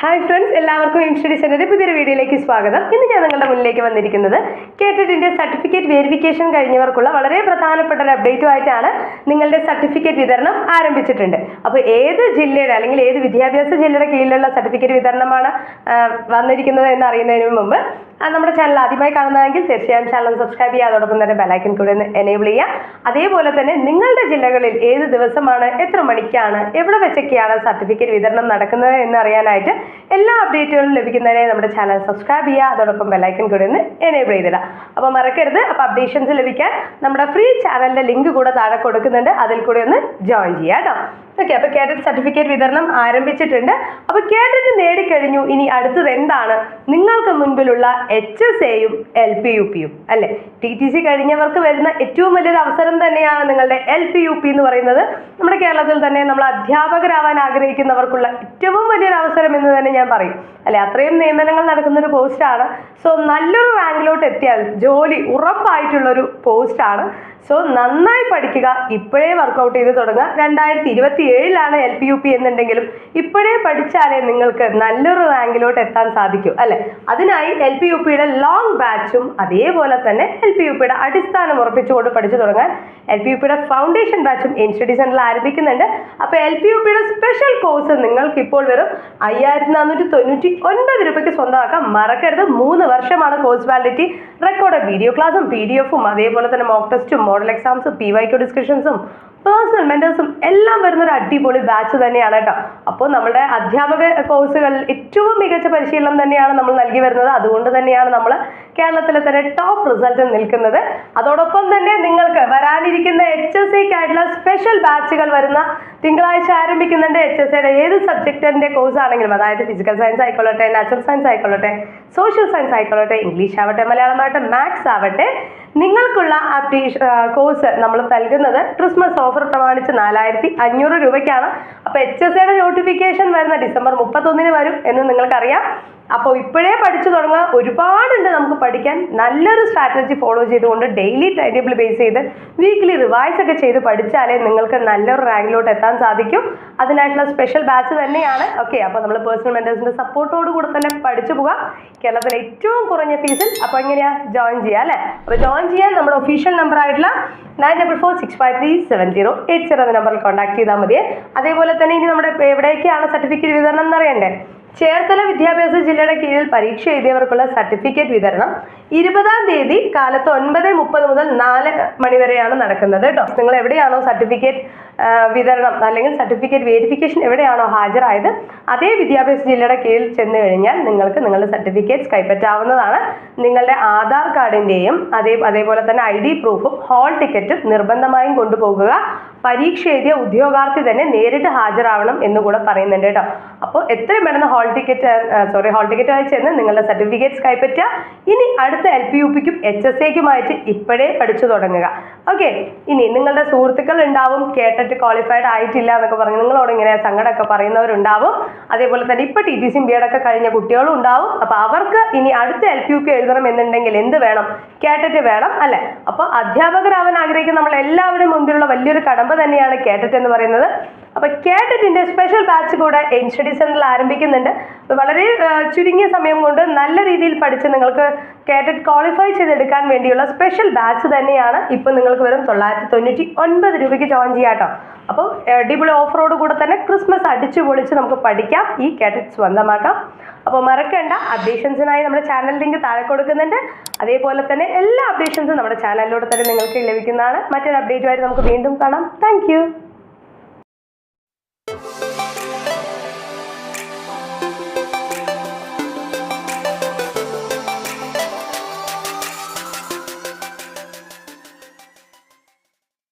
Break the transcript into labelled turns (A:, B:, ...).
A: Hi friends എല്ലാവർക്കും study പുതിയൊരു വീഡിയോയിലേക്ക് സ്വാഗതം. ഇന്ന് ഞാൻ നിങ്ങളുടെ മുന്നിലേക്ക് വന്നിരിക്കുന്നത് കേട്ടിട്ടിന്റെ സർട്ടിഫിക്കറ്റ് വെരിഫിക്കേഷൻ കഴിഞ്ഞവർക്കുള്ള വളരെ പ്രധാനപ്പെട്ട ഒരു അപ്ഡേറ്റുമായിട്ടാണ് നിങ്ങളുടെ സർട്ടിഫിക്കറ്റ് വിതരണം ആരംഭിച്ചിട്ടുണ്ട്. അപ്പോൾ ഏത് ജില്ലയുടെ അല്ലെങ്കിൽ ഏത് വിദ്യാഭ്യാസ ജില്ലയുടെ കീഴിലുള്ള സർട്ടിഫിക്കറ്റ് വിതരണമാണ് വന്നിരിക്കുന്നത് എന്ന് അറിയുന്നതിന് മുമ്പ് നമ്മുടെ ചാനൽ ആദ്യമായി കാണുന്നതെങ്കിൽ തീർച്ചയായും ചാനൽ സബ്സ്ക്രൈബ് ചെയ്യുക. അതോടൊപ്പം തന്നെ ബെലൈക്കൻ കൂടെ ഒന്ന് എനേബിൾ ചെയ്യുക. അതേപോലെ തന്നെ നിങ്ങളുടെ ജില്ലകളിൽ ഏത് ദിവസമാണ് എത്ര മണിക്കാണ് എവിടെ വെച്ചൊക്കെയാണ് സർട്ടിഫിക്കറ്റ് വിതരണം നടക്കുന്നത് എന്ന് അറിയാനായിട്ട് എല്ലാ അപ്ഡേറ്റുകളും ലഭിക്കുന്നതിനെ നമ്മുടെ ചാനൽ സബ്സ്ക്രൈബ് ചെയ്യുക. അതോടൊപ്പം ബെലൈക്കൻ കൂടെ ഒന്ന് എനേബിൾ ചെയ്തിടുക. അപ്പോൾ മറക്കരുത്. അപ്പോൾ അപ്ഡേഷൻസ് ലഭിക്കാൻ നമ്മുടെ ഫ്രീ ചാനലിന്റെ ലിങ്ക് കൂടെ താഴെ കൊടുക്കുന്നുണ്ട്. അതിൽ കൂടെ ഒന്ന് ജോയിൻ ചെയ്യുക കേട്ടോ. ഓക്കെ അപ്പോൾ കേഡറ്റ് സർട്ടിഫിക്കറ്റ് വിതരണം ആരംഭിച്ചിട്ടുണ്ട്. അപ്പോൾ കേഡറ്റ് നേടിക്കഴിഞ്ഞു. ഇനി അടുത്തത് എന്താണ്? നിങ്ങൾക്ക് മുൻപിലുള്ള എച്ച് എസ് എയും എൽ പി യു പിയും അല്ലേ? ടി ടി സി കഴിഞ്ഞവർക്ക് വരുന്ന ഏറ്റവും വലിയൊരു അവസരം തന്നെയാണ് നിങ്ങളുടെ എൽ പി യു പി എന്ന് പറയുന്നത്. നമ്മുടെ കേരളത്തിൽ തന്നെ നമ്മൾ അധ്യാപകരാവാൻ ആഗ്രഹിക്കുന്നവർക്കുള്ള ഏറ്റവും വലിയൊരു അവസരം എന്ന് തന്നെ ഞാൻ പറയും. അല്ലെ? അത്രയും നിയമനങ്ങൾ നടക്കുന്ന ഒരു പോസ്റ്റാണ് സോ നല്ലൊരു റാങ്കിലോട്ട് എത്തിയാൽ ജോലി ഉറപ്പായിട്ടുള്ളൊരു പോസ്റ്റാണ് സോ നന്നായി പഠിക്കുക ഇപ്പോഴേ വർക്കൗട്ട് ചെയ്ത് തുടങ്ങുക. രണ്ടായിരത്തി ഇരുപത്തി ഏഴിലാണ് എൽ പി യു പി എന്നുണ്ടെങ്കിലും ഇപ്പോഴേ പഠിച്ചാലേ നിങ്ങൾക്ക് നല്ലൊരു റാങ്കിലോട്ട് എത്താൻ സാധിക്കൂ അല്ലെ? അതിനായി എൽ പി യു പിയുടെ ലോങ് ബാച്ചും അതേപോലെ തന്നെ എൽ പി യു പിയുടെ അടിസ്ഥാനം ഉറപ്പിച്ചുകൊണ്ട് പഠിച്ചു തുടങ്ങാൻ എൽ പി യു പിയുടെ ഫൗണ്ടേഷൻ ബാച്ചും സ്റ്റഡി സെന്ററിൽ ആരംഭിക്കുന്നുണ്ട്. അപ്പോൾ എൽ പി യു പിയുടെ സ്പെഷ്യൽ കോഴ്സ് നിങ്ങൾക്ക് ഇപ്പോൾ വെറും അയ്യായിരത്തി നാനൂറ്റി തൊണ്ണൂറ്റി ഒൻപത് രൂപയ്ക്ക് സ്വന്തമാക്കാം മറക്കരുത്. മൂന്ന് വർഷമാണ് കോഴ്സ് വാലിഡിറ്റി. റെക്കോർഡ് വീഡിയോ ക്ലാസ്സും പി ഡി എഫും അതേപോലെ തന്നെ മോക്ക് ടെസ്റ്റും മോഡൽ എക്സാംസും പി വൈ ക്യു ഡിസ്കഷൻസും പേഴ്സണൽ മെന്റേഴ്സും എല്ലാം വരുന്ന ഒരു അടിപൊളി ബാച്ച് തന്നെയാണ് കേട്ടോ. അപ്പോൾ നമ്മുടെ അധ്യാപക കോഴ്സുകളിൽ ഏറ്റവും മികച്ച പരിശീലനം തന്നെയാണ് നമ്മൾ നൽകി വരുന്നത്. അതുകൊണ്ട് തന്നെയാണ് നമ്മൾ കേരളത്തിലെ തന്നെ ടോപ്പ് റിസൾട്ട് നിൽക്കുന്നത്. അതോടൊപ്പം തന്നെ നിങ്ങൾക്ക് വരാനിരിക്കുന്ന എച്ച് എസ് സിക്കായിട്ടുള്ള സ്പെഷ്യൽ ബാച്ചുകൾ വരുന്ന തിങ്കളാഴ്ച ആരംഭിക്കുന്നുണ്ട്. എച്ച് എസ് സിയുടെ ഏത് സബ്ജക്റ്റിന്റെ കോഴ്സ് ആണെങ്കിലും അതായത് ഫിസിക്കൽ സയൻസ് ആയിക്കൊള്ളട്ടെ നാച്ചുറൽ സയൻസ് ആയിക്കൊള്ളട്ടെ സോഷ്യൽ സയൻസ് ആയിക്കൊള്ളട്ടെ ഇംഗ്ലീഷ് ആവട്ടെ മലയാളമാവട്ടെ മാത്സ് ആവട്ടെ നിങ്ങൾക്കുള്ള അപ്ഡേഷൻ കോഴ്സ് നമ്മൾ നൽകുന്നത് ക്രിസ്മസ് ഓഫർ പ്രമാണിച്ച് നാലായിരത്തി അഞ്ഞൂറ് രൂപയ്ക്കാണ്. അപ്പോൾ എച്ച് എസ് സിയുടെ നോട്ടിഫിക്കേഷൻ വരുന്ന ഡിസംബർ മുപ്പത്തൊന്നിന് വരും എന്ന് നിങ്ങൾക്കറിയാം. അപ്പോൾ ഇപ്പോഴേ പഠിച്ചു തുടങ്ങുക. ഒരുപാടുണ്ട് നമുക്ക് പഠിക്കാൻ. നല്ലൊരു സ്ട്രാറ്റജി ഫോളോ ചെയ്തുകൊണ്ട് ഡെയിലി ടൈം ടേബിൾ ബേസ് ചെയ്ത് വീക്ക്ലി റിവൈസ് ഒക്കെ ചെയ്ത് പഠിച്ചാലേ നിങ്ങൾക്ക് നല്ലൊരു റാങ്കിലോട്ട് എത്താൻ സാധിക്കും. അതിനായിട്ടുള്ള സ്പെഷ്യൽ ബാച്ച് തന്നെയാണ്. ഓക്കെ അപ്പോൾ നമ്മൾ പേഴ്സണൽ മെന്റേഴ്സിന്റെ സപ്പോർട്ടോട് കൂടെ തന്നെ പഠിച്ചു പോകാം. കേരളത്തിലെ ഏറ്റവും കുറഞ്ഞ ഫീസിൽ അപ്പോൾ എങ്ങനെയാ? ജോയിൻ ചെയ്യുക അല്ലേ? അപ്പോൾ ജോയിൻ ചെയ്യാൻ നമ്മുടെ ഒഫീഷ്യൽ നമ്പർ ആയിട്ടുള്ള nine double four six five three seven zero eight zero എന്ന നമ്പറിൽ കോൺടാക്ട് ചെയ്താൽ മതി അതേപോലെ തന്നെ ഇനി നമ്മുടെ എവിടേക്കാണ് സർട്ടിഫിക്കറ്റ് വിതരണം എന്നറിയണ്ടേ ചേർത്തല വിദ്യാഭ്യാസ ജില്ലയുടെ കീഴിൽ പരീക്ഷ എഴുതിയവർക്കുള്ള സർട്ടിഫിക്കറ്റ് വിതരണം ഇരുപതാം തീയതി കാലത്ത് ഒൻപത് മുപ്പത് മുതൽ നാല് മണി വരെയാണ് നടക്കുന്നത് കേട്ടോ. നിങ്ങൾ എവിടെയാണോ സർട്ടിഫിക്കറ്റ് വിതരണം അല്ലെങ്കിൽ സർട്ടിഫിക്കറ്റ് വെരിഫിക്കേഷൻ എവിടെയാണോ ഹാജരായത് അതേ വിദ്യാഭ്യാസ ജില്ലയുടെ കീഴിൽ ചെന്ന് കഴിഞ്ഞാൽ നിങ്ങൾക്ക് നിങ്ങളുടെ സർട്ടിഫിക്കറ്റ്സ് കൈപ്പറ്റാവുന്നതാണ്. നിങ്ങളുടെ ആധാർ കാർഡിന്റെയും അതേ അതേപോലെ തന്നെ ഐ ഡി പ്രൂഫും ഹോൾ ടിക്കറ്റും നിർബന്ധമായും കൊണ്ടുപോകുക. പരീക്ഷ എഴുതിയ ഉദ്യോഗാർത്ഥി തന്നെ നേരിട്ട് ഹാജരാവണം എന്ന് കൂടെ പറയുന്നുണ്ട് കേട്ടോ. അപ്പോൾ എത്രയും പെട്ടെന്ന് hall ticket sorry hall ticket ആയി ചെന്ന് നിങ്ങളുടെ സർട്ടിഫിക്കറ്റ്സ് കൈപ്പറ്റുക. ഇനി അടുത്ത എൽ പി യു പിക്കും എച്ച് എസ് എക്കുമായിട്ട് ഇപ്പോഴേ പഠിച്ചു തുടങ്ങുക. ഓക്കെ ഇനി നിങ്ങളുടെ സുഹൃത്തുക്കൾ ഉണ്ടാവും കേട്ടിട്ട് ക്വാളിഫൈഡ് ആയിട്ടില്ല എന്നൊക്കെ പറഞ്ഞ് നിങ്ങളോട് ഇങ്ങനെ സങ്കടമൊക്കെ പറയുന്നവരുണ്ടാവും. അതേപോലെ തന്നെ ഇപ്പോൾ ടി ടി സിയും ബി എഡൊക്കെ കഴിഞ്ഞ കുട്ടികളും ഉണ്ടാവും. അപ്പോൾ അവർക്ക് ഇനി അടുത്ത എൽ പി യു പി എഴുതണം എന്നുണ്ടെങ്കിൽ എന്ത് വേണം? കേട്ടിട്ട് വേണം അല്ലേ? അപ്പോൾ അധ്യാപകരാവാൻ ആഗ്രഹിക്കുന്ന നമ്മൾ എല്ലാവരും മുമ്പിലുള്ള വലിയൊരു കടമ്പ തന്നെയാണ് കേട്ടിട്ട് എന്ന് പറയുന്നത്. അപ്പോൾ കേട്ടിട്ടിന്റെ സ്പെഷ്യൽ ബാച്ച് കൂടെ എൻ സ്റ്റഡി സെന്ററിൽ ആരംഭിക്കുന്നുണ്ട്. വളരെ ചുരുങ്ങിയ സമയം കൊണ്ട് നല്ല രീതിയിൽ പഠിച്ച് നിങ്ങൾക്ക് കേട്ടറ്റ് ക്വാളിഫൈ ചെയ്തെടുക്കാൻ വേണ്ടിയുള്ള സ്പെഷ്യൽ ബാച്ച് തന്നെയാണ് ഇപ്പോൾ നിങ്ങൾക്ക് വെറും തൊള്ളായിരത്തി തൊണ്ണൂറ്റി ഒൻപത് രൂപയ്ക്ക് ജോയിൻ ചെയ്യാം കേട്ടോ. അപ്പോൾ അടിപൊളി ഓഫറോട് കൂടെ തന്നെ ക്രിസ്മസ് അടിച്ചു പൊളിച്ച് നമുക്ക് പഠിക്കാം ഈ കേട്ടറ്റ് സ്വന്തമാക്കാം. അപ്പോൾ മറക്കണ്ട അപ്ഡേഷൻസിനായി നമ്മുടെ ചാനൽ ലിങ്ക് താഴെ കൊടുക്കുന്നുണ്ട്. അതേപോലെ തന്നെ എല്ലാ അപ്ഡേഷൻസും നമ്മുടെ ചാനലിലൂടെ തന്നെ നിങ്ങൾക്ക് ലഭിക്കുന്നതാണ്. മറ്റൊരു അപ്ഡേറ്റുമായിട്ട് നമുക്ക് വീണ്ടും കാണാം. താങ്ക്